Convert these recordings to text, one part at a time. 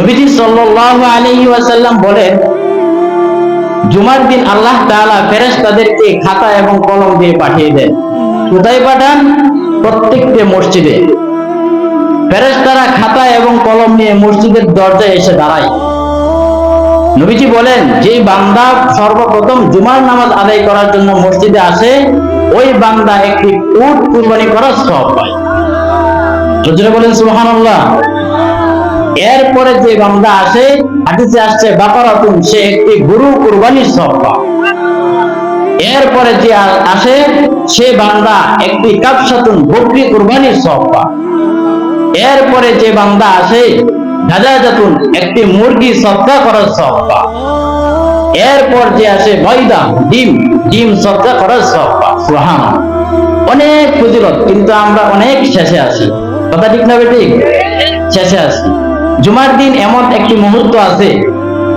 নবীজি সাল্লাল্লাহু আলাইহি ওয়াসাল্লাম বলেন, জুমার দিন আল্লাহ তাআলা ফেরেশতাদেরকে খাতা এবং কলম দিয়ে পাঠিয়ে দেন। কোথায় পাঠান? প্রত্যেকটি মসজিদে। ফেরেশতারা খাতা এবং কলম নিয়ে মসজিদের দরজায় এসে দাঁড়ায়। নবীজি বলেন যে বান্দা সর্বপ্রথম জুমার নামাজ আদায় করার জন্য মসজিদে আসে, ওই বান্দা একটি উট কুরবানি করার সব পায়। বলেন সুবহানাল্লাহ। এরপরে যে বান্দা আসে, হাদিসে আসছে, বাকারাতুন, সে একটি গরু কুরবানির সব এরপরে যে আসে, সে বান্দা একটি কাপসাতুন বকরি কুরবানির সব এরপরে যে বান্দা আসে গাজাজাতুন একটি মুরগি সৎকা করার সব এরপর যে আসে, ময়দা, ডিম ডিম সৎকা করার সব পায় সুবহান। অনেক ফজিলত, কিন্তু আমরা অনেক শেষে আছি। কথা ঠিক না ঠিক শেষে আছি। জুমার দিন এমন একটি মুহূর্ত আছে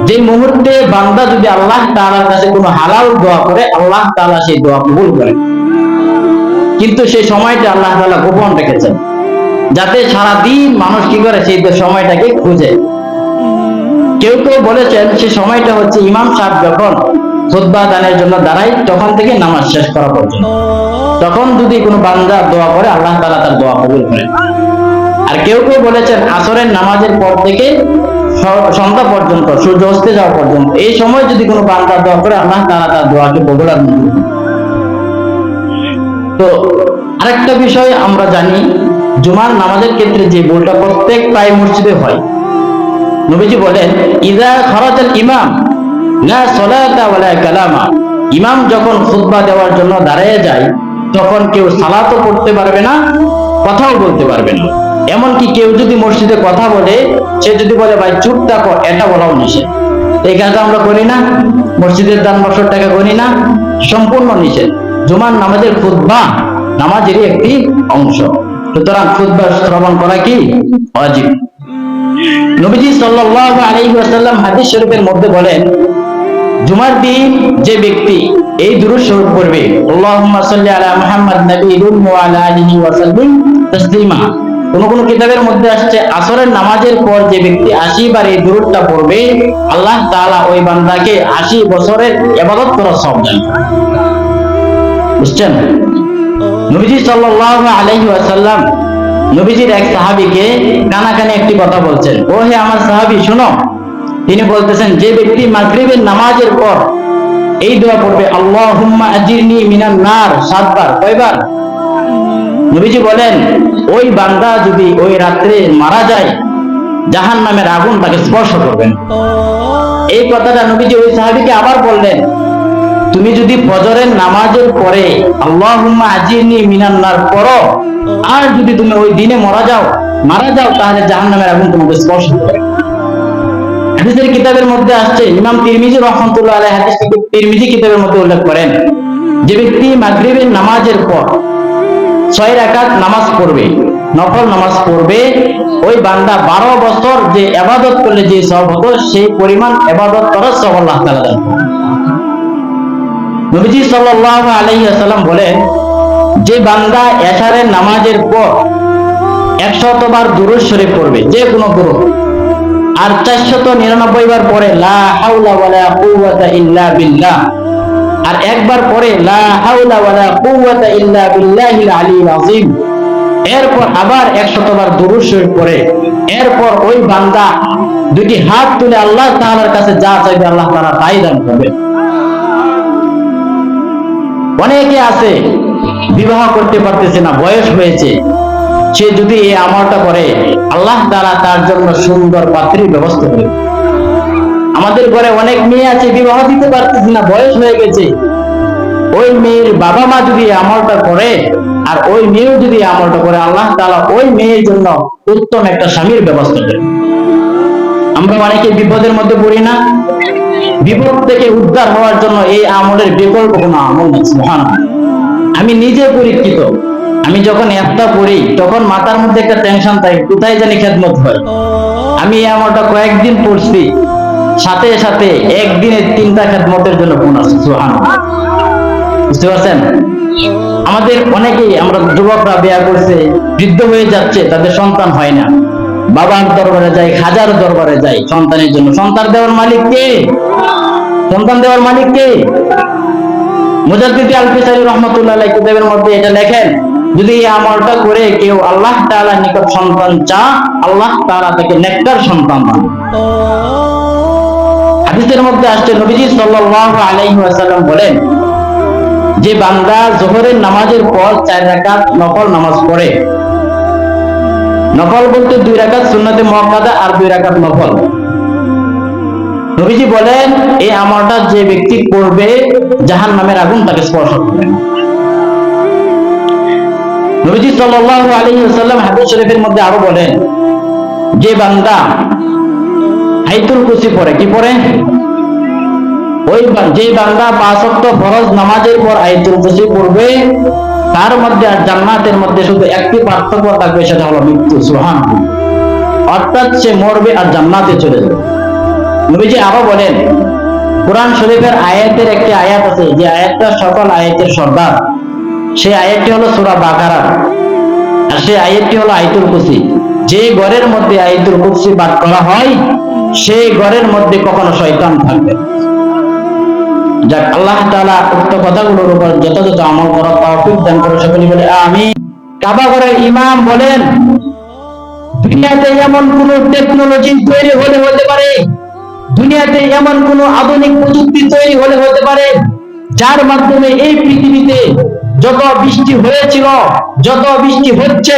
যে মুহূর্তে বান্দা যদি আল্লাহ তাআলার কাছে কোনো হালাল দোয়া করে, আল্লাহ তাআলা সেই দোয়া কবুল করেন। কিন্তু সেই সময়টা আল্লাহ তাআলা গোপন রেখেছেন, যাতে সারা দিন মানুষ কি করে সেই সময়টাকে খুঁজে। কেউ কেউ বলেছেন, সে সময়টা হচ্ছে ইমাম সাহেব যখন খুতবা দানের জন্য দাঁড়ায়, তখন থেকে নামাজ শেষ করা পর্যন্ত। তখন যদি কোনো বান্দা দোয়া করে, আল্লাহ তালা তার দোয়া কবুল করেন। আর কেউ কেউ বলেছেন আসরের নামাজের পর থেকে সন্ধ্যা পর্যন্ত, সূর্য অস্তে যাওয়া পর্যন্ত। এই সময় যদি কোনো বান্দা দোয়া করে, আল্লাহ তাআলা তার দোয়াকে করেন। তো আরেকটা বিষয় আমরা জানি, জুমার নামাজের ক্ষেত্রে যে ভুলটা প্রত্যেক প্রায় মসজিদে হয়। নবীজি বলেন, ইদা খরাজাল ইমাম, লা সলাতা ওয়ালা কালামা। ইমাম যখন খুতবা দেওয়ার জন্য দাঁড়িয়ে যায়, তখন কেউ সালাতও পড়তে পারবে না, কথাও বলতে পারবে না। এমনকি কেউ যদি মসজিদে কথা বলে, সে যদি বলে, ভাই, চুপ থাকো, এটা বলাও নিষেধ। এই কাজটা আমরা করি না, মসজিদের দান বছর টাকা করি না, সম্পূর্ণ নিষেধ। জুমার নামাজের খুতবা নামাজেরই একটি অংশ। সুতরাং খুতবা শ্রবণ করা কি? অজীব নবীজি সাল্লাল্লাহু আলাইহি ওয়াসাল্লাম হাদিস শরীফের মধ্যে বলেন, জুমার দিন যে ব্যক্তি এই দুরূদ শরীফ পড়বে, আল্লাহুম্মা সাল্লি আলা মুহাম্মাদ নাবিয়্যুল ওয়া আলা আলিহি ওয়া সাল্লিম তাসলিমা। কোন কোন কিতাবের মধ্যে আসছে, আসরের নামাজের পর যে ব্যক্তি 80 বার এই দুরূদটা পড়বে, আল্লাহ তাআলা ওই বান্দাকে 80 বছরের ইবাদত করার সওয়াব দান। বুঝছেন? নবীজি সাল্লাল্লাহু আলাইহি ওয়াসাল্লাম নবীজির এক সাহাবীকে কানাকানি একটি কথা বলছেন। ও হে আমার সাহাবী, শুনো। তিনি বলতেছেন, যে ব্যক্তি মাগরিবের নামাজের পর এই দোয়া পড়বে, আল্লাহুম্মা আজিরনি মিনান নার সাতবার, কয়বার? নবীজি বলেন, ওই বান্দা যদি ওই রাত্রে মারা যায় জাহান নামের আগুন তাকে স্পর্শ করবেন এই কথাটা নবীজি ওই সাহাবীকে আবার বললেন, তুমি যদি ফজরের নামাজের পরে আল্লাহুম্মা আজিরনি মিনান নার পড়ো আর যদি তুমি ওই দিনে মারা যাও মারা যাও, তাহলে জাহান্নামের আগুন তোমাকে স্পর্শ করে হাদিসের কিতাবের মধ্যে আসছে, ইমাম তিরমিজি রহমতুল্লাহ আলাইহি হাদিস তিরমিজি কিতাবের মধ্যে উল্লেখ করেন, যে ব্যক্তি মাগরিবের নামাজের পর ছয় রাকাত নামাজ পড়বে, নফল নামাজ পড়বে ওই বান্দা বারো বছর যে এবাদত করলে যে সব হতো, সেই পরিমাণ এবাদত করার সব আল্লাহ তাআলা দান। নবীজি সাল্লাল্লাহু আলাইহি ওয়াসাল্লাম বলেন, যে বান্দা এশারের নামাজের পর একশতবার দুরূদ শরীফ পড়বে, যে কোনো দুরূদ, আর চারশত নিরানব্বই বার পরে লা কুওয়াতা ইল্লা বিল্লাহ আর একবার পরে লা হাওলা ওয়ালা কুওয়াতা ইল্লা বিল্লাহিল আলিয়্যিল আযীম। এরপর আবার একশতবার দুরূদ শরীফ পড়ে। এরপর ওই বান্দা দুটি হাত তুলে আল্লাহ তাআলার কাছে যা চাইবে আল্লাহ তাআলা তাই দান করবে। অনেকে আছে, বিবাহ করতে পারতেছে না, বয়স হয়েছে। সে যদি এই আমলটা করে, আল্লাহ তাআলা তার জন্য সুন্দর পাত্রীর ব্যবস্থা করে আমাদের ঘরে অনেক মেয়ে আছে, বিবাহ দিতে পারতেছে না, বয়স হয়ে গেছে। ওই মেয়ের বাবা মা যদি আমলটা করে, আর ওই মেয়েও যদি আমলটা করে, আল্লাহ তাআলা ওই মেয়ের জন্য উত্তম একটা স্বামীর ব্যবস্থা করে আমরা অনেকে বিপদের মধ্যে পড়ি না। বিপদ থেকে উদ্ধার হওয়ার জন্য এই আমলের বিকল্প কোনো আমল মহান আমি নিজে পরীক্ষিত। আমি যখন একটা পড়ি, তখন মাথার মধ্যে একটা টেনশন থাকে, কোথায় জানি খেদমত হয়। আমি এই আমলটা কয়েকদিন পড়ছি। সাথে সাথে একদিনে তিনটা খেদমতের জন্য আসছে সুহান বুঝতে পারছেন? আমাদের অনেকেই, আমরা যুবকরা বিয়া করছে, বৃদ্ধ হয়ে যাচ্ছে, তাদের সন্তান হয় না। বাবার দরবারে যাই, খাজার দরবারে যাই, সন্তানের জন্য। সন্তান দেওয়ার মালিক কে? সন্তান দেওয়ার মালিক কে? মুজাদ্দিদি আল ফিসারি রহমতুল্লাহ কিতাবের মধ্যে এটা লেখেন, যদি এই আমলটা করে কেউ আল্লাহ তাআলার নিকট সন্তান চা আল্লাহ তাআলা তাকে নেককার সন্তান দান হাদিসের মধ্যে আসছে, নবীজি সাল্লাল্লাহু আলাইহি ওয়াসাল্লাম বলেন, যে বান্দা জোহরের নামাজের পর চার রাকাত নফল নামাজ পড়ে। নফল বলতে দুই রাকাত সুন্নাতে মুআক্কাদা আর দুই রাকাত নফল। নবীজি বলেন এই আমলটা যে ব্যক্তি করবে জাহান নামের আগুন তাকে স্পর্শ করবে। নবীজি সাল্লাল্লাহু আলাইহি ওয়াসাল্লাম হাদিস শরীফের মধ্যে আরও বলেন, যে বান্দা আইতুল কুসি পড়ে, কি পড়ে? ওই যে বান্দা পাঁচ ওয়াক্ত ফরজ নামাজের পর আইতুল কুসি পড়বে, তার মধ্যে আর জান্নাতের মধ্যে শুধু একটি পার্থক্য থাকবে, সেটা হলো মৃত্যু সুহান অর্থাৎ সে মরবে আর জান্নাতে চলে যাবে। নবীজি আরও বলেন, কোরআন শরীফের আয়াতের একটি আয়াত আছে, যে আয়াতটা সকল আয়াতের সর্দার। সেই আয়াতটি হলো সূরা বাকারা, আর সেই আয়াতটি হলো আয়াতুল কুরসি। যে ঘরের মধ্যে আয়াতুল কুরসি পাঠ করা হয় সেই ঘরের মধ্যে কখনো শয়তান থাকবে। যাক, আল্লাহ উক্ত কথাগুলোর উপর যথাযথ আমল দান করে সকলে বলে আমি কাবা ইমাম বলেন, দুনিয়াতে এমন কোন টেকনোলজি তৈরি হলে হতে পারে, দুনিয়াতে এমন কোন আধুনিক প্রযুক্তি তৈরি হলে হতে পারে, যার মাধ্যমে এই পৃথিবীতে যত বৃষ্টি হয়েছিল, যত বৃষ্টি হচ্ছে,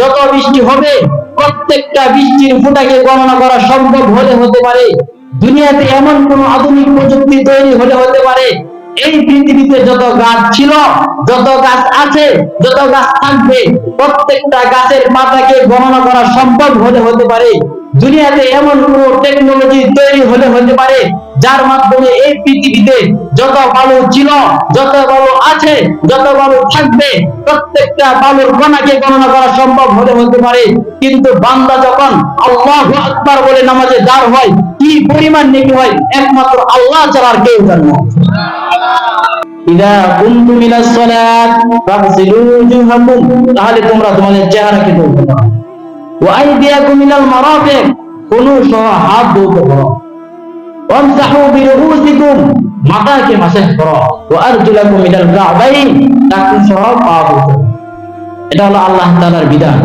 যত বৃষ্টি হবে প্রত্যেকটা বৃষ্টির ফুটাকে গণনা করা সম্ভব হলে হতে পারে। দুনিয়াতে এমন কোন আধুনিক প্রযুক্তি তৈরি হলে হতে পারে। এই পৃথিবীতে যত গাছ ছিল, যত গাছ আছে, যত গাছ থাকবে, প্রত্যেকটা গাছের পাতাকে গণনা করা সম্ভব হলে হতে পারে। দুনিয়াতে এমন কোন টেকনোলজি তৈরি হলে হতে পারে, যার মাধ্যমে এই পৃথিবীতে যত বালু ছিল, যত বালু আছে, যত বালু থাকবে, প্রত্যেকটা বালুর কণাকে গণনা করা সম্ভব হলে হতে পারে। কিন্তু বান্দা যখন আল্লাহু আকবার বলে নামাজে দাঁড় হয়, কি পরিমাণ নেকি হয়? একমাত্র আল্লাহ ছাড়া আর কেউ জানে না। ইদা কুনতুম ইলা সালাত ফাগসিলু তাহলে তোমরা তোমাদের চেহারাকে ধুবে মারাফিক, কোন সহ হাত ধুতে করো ওয়ামসাহু বিরুউসিকুম, মাথাকে মাসাজ করো। ওয়া আরজুলাকুম ইলাল কাবাইন টাকুন সহ পা এটা হলো আল্লাহ তাআলার বিধান।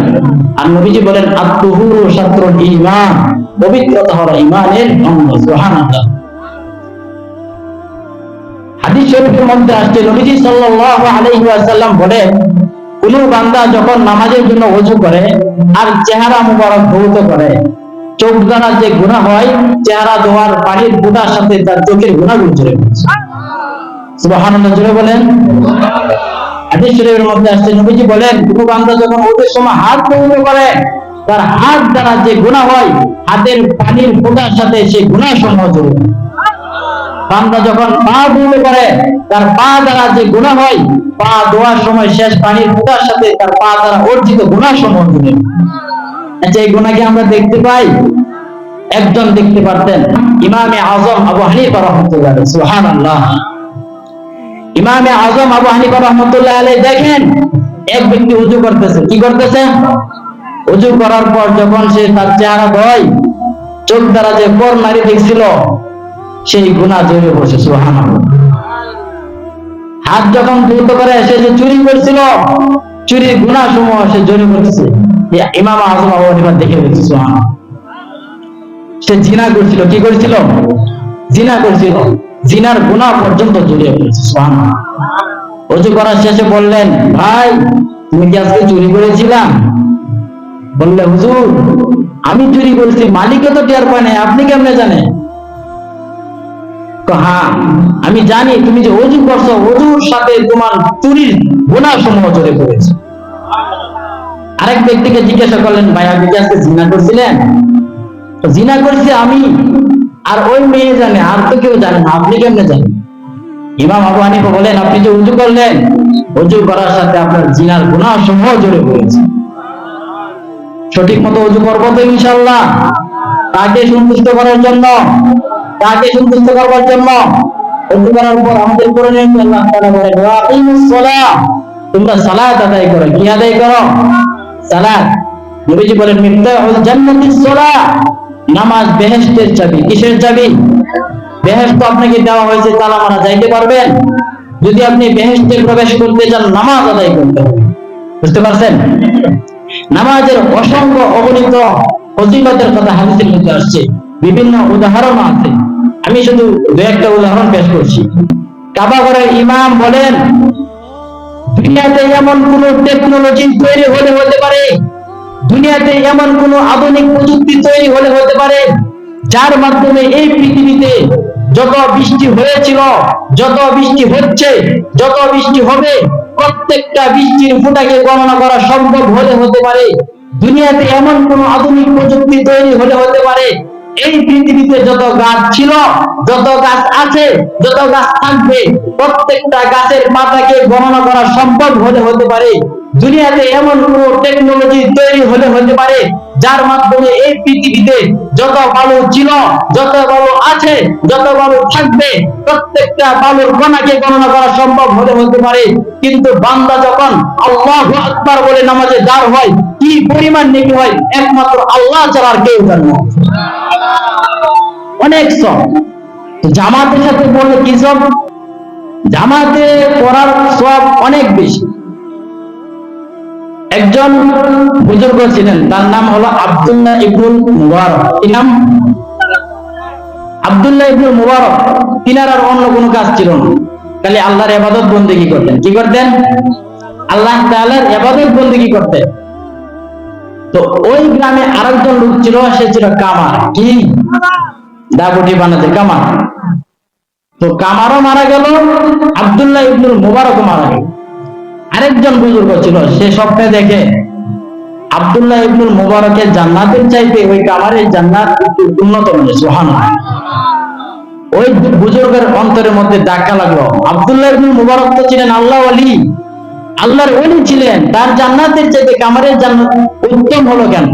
আর নবীজি বলেন আত-তুহুরু শাত্রুল ঈমান, পবিত্রতা হলো ঈমানের অঙ্গ, সুবহানাল্লাহ। হাদিস শরীফের মধ্যে আসছে, নবীজি সাল্লাল্লাহু আলাইহি ওয়াসাল্লাম বলেন কোন বান্দা যখন নামাজের জন্য ওযু করে, আর চেহারা মুবারক ধৌত করে, চোখ দ্বারা যে গুনাহ হয়, চেহারা ধোয়ার পানির ফোঁটার সাথে তার চোখের গুনাহগুলো চলে গেছে সুবহানাল্লাহ, জোরে বলেন। মধ্যে আসছে বলেন ওদের করে, তার হাত দ্বারা যে গুনাহ হয়, হাতের পানির ফোঁটার সাথে সেই গুনাহ সমূহ জড়িত বান্দা যখন পা ধুতে পারে তার পা দ্বারা যে গুনাহ হয়, পা ধোয়ার সময় শেষ পানির ফোঁটার সাথে তার পা দ্বারা অর্জিত সমূহ জুড়ে আচ্ছা এই গুনাহকে আমরা দেখতে পাই? একজন দেখতে পারতেন, ইমামে আজম আবু হানিফা রহমতুল্লাহ সুবহানাল্লাহ। ইমামে আজম আবু হানিফা রহমতুল্লাহ আলাইহি, দেখেন, এক ব্যক্তি উজু করতেছে, কি করতেছে? উজু করার পর যখন সে তার চেহারা ধোয়, চোখ দ্বারা যে পর নারী দেখছিল সেই গুণা জড়িয়ে বসে সুহান হাত যখন দ্রুত করে সে যে চুরি করছিল, চুরির গুণা সমূহ সে জড়িয়ে পড়তেছে ইমাম আজম আবু হানিফা দেখে দিচ্ছে সুহান সে জিনা করছিল, কি করছিল? জিনা করছিল। জিনার গুণা পর্যন্ত জড়িয়ে পড়েছে সুহান অজু করার শেষে বললেন, ভাই, তুমি কি আজকে চুরি করেছিলাম বললে, হুজুর, আমি চুরি করেছি, মালিকও তো টের পায় নাই, আপনি কেমনে জানেন? তো হ্যাঁ আমি জানি তুমি যে অজু করছ, অজুর সাথে তোমার চুরির গুণা সমূহ জড়ে পড়েছে। আরেক ব্যক্তিকে জিজ্ঞাসা করলেন ভাই আপনি কি আজকে জিনা করছিলেন? জিনা করছি আমি, আর ওই মেয়ে জানে, আর তো কেউ জানে না, আপনি কেমনে জানেন? ইমাম আবু হানিফা বলেন, আপনি যে উজু করলেন উজু করার সাথে আপনার জিনার গুণা সমূহ জড়ে পড়েছে। সঠিক মতো উজু করব তো ইনশাল্লাহ তাকে সন্তুষ্ট করার জন্য তাকে সন্তুষ্ট করবার জন্য করার আমাদের করে নিয়ে আল্লাহ তাআলা সালাহ তোমরা সালাত আদায় করো, কি আদায় করো? সালাত। নবীজি বলেন মিফতাহুল সালাহ নামাজ বেহেশতের চাবি। কিসের চাবি? বেহেশত আপনাকে দেওয়া হয়েছে, তালা মারা যাইতে পারবেন। যদি আপনি বেহেশতে প্রবেশ করতে চান নামাজ আদায় করতে হবে। বুঝতে পারছেন? নামাজের অসংখ্য অগণিত ফজিলতের কথা হাদিসের মধ্যে আসছে। বিভিন্ন উদাহরণ আছে। আমি শুধু দু একটা উদাহরণ পেশ করছি। কাবা ঘরের ইমাম বলেন, দুনিয়াতে এমন কোন টেকনোলজি তৈরি হলে হতে পারে, দুনিয়াতে এমন কোন আধুনিক প্রযুক্তি তৈরি হলে হতে পারে, যার মাধ্যমে এই পৃথিবীতে যত বৃষ্টি হয়েছিল, যত বৃষ্টি হচ্ছে, যত বৃষ্টি হবে, প্রত্যেকটা বৃষ্টির ফোঁটাকে গণনা করা সম্ভব হলে হতে পারে, দুনিয়াতে এমন কোন আধুনিক প্রযুক্তি তৈরি হলে হতে পারে এই পৃথিবীতে যত গাছ ছিল, যত গাছ আছে, যত গাছ থাকবে, প্রত্যেকটা গাছের পাতাকে গণনা করা সম্ভব হলে হতে পারে। দুনিয়াতে এমন কোন টেকনোলজি তৈরি হলে হতে পারে, যার মাধ্যমে এই পৃথিবীতে যত বালু ছিল, যত বালু আছে, যত বালু থাকবে, প্রত্যেকটা বালুর কণাকে গণনা করা সম্ভব হলে হতে পারে। কিন্তু বান্দা যখন আল্লাহ আকবার বলে নামাজে দাঁড় হয়, কি পরিমাণ নেকি হয়, একমাত্র আল্লাহ ছাড়া কেউ জানে অনেক সব। জামাতের সাথে পড়লে কি সব? জামাতে পড়ার সব অনেক বেশি। একজন বুজুর্গ ছিলেন, তার নাম হলো আব্দুল্লাহ ইবনুল মুবারক। কি নাম? আব্দুল্লাহ ইবনুল মুবারক। তিনার আর অন্য কোনো কাজ ছিল না। খালি আল্লাহর ইবাদত বন্দেগী করতেন। কি করতেন? আল্লাহ তাআলার ইবাদত বন্দেগী করতেন। তো ওই গ্রামে আরেকজন লোক ছিল, সে ছিল কামার। কি? দাবুটি বানাতে কামার তো কামারও মারা গেল, আব্দুল্লাহ ইবনুল মুবারকও মারা গেল। আরেকজন বুজুর্গ ছিল, সে স্বপ্নে দেখে, আব্দুল্লাহ ইবনুল মুবারকের জান্নাতের চাইতে ওই কামারের জান্নাত একটু উন্নত মানে সোহান ওই বুজুর্গের অন্তরের মধ্যে ডাকা লাগল। আব্দুল্লাহ ইবনুল মুবারক তো ছিলেন আল্লাহ আলী আল্লাহর ওলি ছিলেন, তার জান্নাতের চাইতে কামারের জান্নাত উত্তম হলো কেন?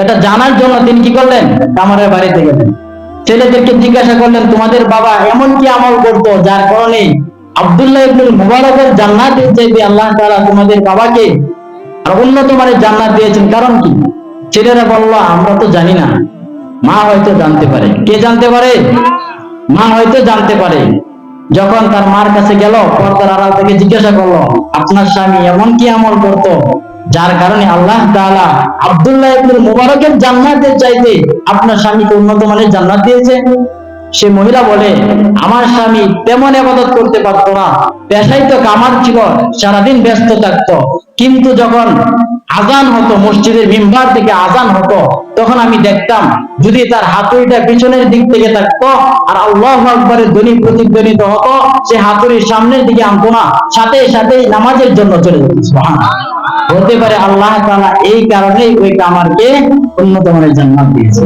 এটা জানার জন্য তিনি কি করলেন? কামারের বাড়িতে গেলেন। ছেলেদেরকে জিজ্ঞাসা করলেন, তোমাদের বাবা এমন কি আমল করতো যার কারণে আব্দুল্লাহ ইবনুল মুবারকের জান্নাতের চাইতে আল্লাহ তাআলা তোমাদের বাবাকে আর উন্নত মানের জান্নাত দিয়েছেন? কারণ কি? ছেলেরা বলল, আমরা তো জানি না। মা হয়তো জানতে পারে। কে জানতে পারে? মা হয়তো জানতে পারে। যখন তার মার কাছে গেল, পর্দার আড়াল থেকে জিজ্ঞাসা করল, আপনার স্বামী এমন কি আমল করতো যার কারণে আল্লাহ তাআলা আব্দুল্লাহ ইবনুল মুবারকের জান্নাতের চাইতে আপনার স্বামীকে উন্নত মানের জান্নাত দিয়েছে। সে মহিলা বলে, আমার স্বামী তেমন আবাদত করতে পারতো না। পেশাই তো কামার ছিল, সারাদিন ব্যস্ত থাকতো। কিন্তু যখন আজান হতো, মসজিদের মিম্বার থেকে আজান হতো, তখন আমি দেখতাম, যদি তার হাতুড়িটা পিছনের দিক থেকে থাকতো আর আল্লাহ আকবরের ধ্বনি প্রতিধ্বনিত হতো, সে হাতুড়ির সামনের দিকে আনতো না। সাথে সাথেই নামাজের জন্য চলে যেত। হতে পারে আল্লাহ তাআলা এই কারণে ওই কামারকে মানের জান্নাত দিয়েছে।